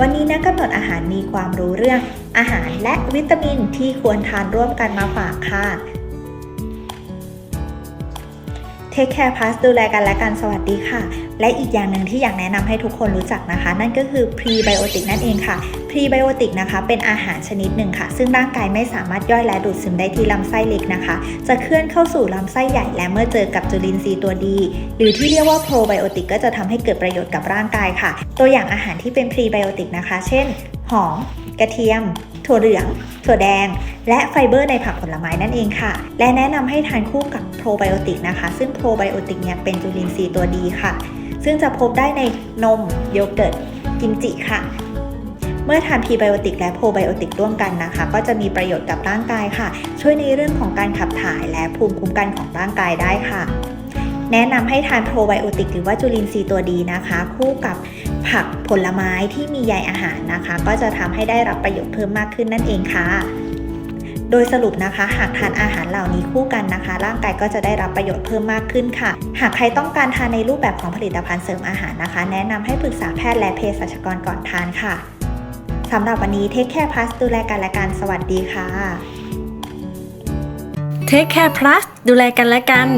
วันนี้นักกำหนดอาหารมีความรู้เรื่องอาหารและวิตามินที่ควรทานร่วมกันมาฝากค่ะ Take Care Plus ดูแลกันและกันสวัสดีค่ะ และอีกอย่างหนึ่งที่อยากแนะนำให้ทุกคนรู้จักนะคะ นั่นก็คือ Prebiotic นั่นเองค่ะ Prebiotic นะคะเป็นอาหารชนิดหนึ่งค่ะ ซึ่งร่างกายไม่สามารถย่อยและดูดซึมได้ที่ลำไส้เล็กนะคะ จะเคลื่อนเข้าสู่ลำไส้ใหญ่และเมื่อเจอกับจุลินทรีย์ตัวดี หรือที่เรียกว่า Probiotic ก็จะทำให้เกิดประโยชน์กับร่างกายค่ะ ตัวอย่างอาหารที่เป็น Prebiotic นะคะ เช่น หอม กระเทียม ถั่วเหลือง ถั่วแดง และไฟเบอร์ในผักผลไม้นั่นเองค่ะ และแนะนำให้ทานคู่กับโปรไบโอติกนะคะ ซึ่งโปรไบโอติกเนี่ยเป็นจุลินทรีย์ตัวดีค่ะ ซึ่งจะพบได้ในนมโยเกิร์ตกิมจิค่ะ เมื่อทานพรีไบโอติกและโปรไบโอติกร่วมกันนะคะ ก็จะมีประโยชน์กับร่างกายค่ะ ช่วยในเรื่องของการขับถ่ายและภูมิคุ้มกันของร่างกายได้ค่ะ แนะนำให้ทานโปรไบโอติกหรือว่าจุลินทรีย์ตัวดีนะคะ คู่กับผักผลไม้ที่มีใยอาหารนะคะ ก็จะทำให้ได้รับประโยชน์เพิ่มมากขึ้นนั่นเองค่ะ โดยสรุปนะคะ หากทานอาหารเหล่านี้คู่กันนะคะ ร่างกายก็จะได้รับประโยชน์เพิ่มมากขึ้นค่ะ หากใครต้องการทานในรูปแบบของผลิตภัณฑ์เสริมอาหารนะคะ แนะนำให้ปรึกษาแพทย์และเภสัชกรก่อนทานค่ะสำหรับวันนี้เทคแคร์พลัสดูแลกันและกันสวัสดีค่ะเทคแคร์พลัสดูแลกันและกัน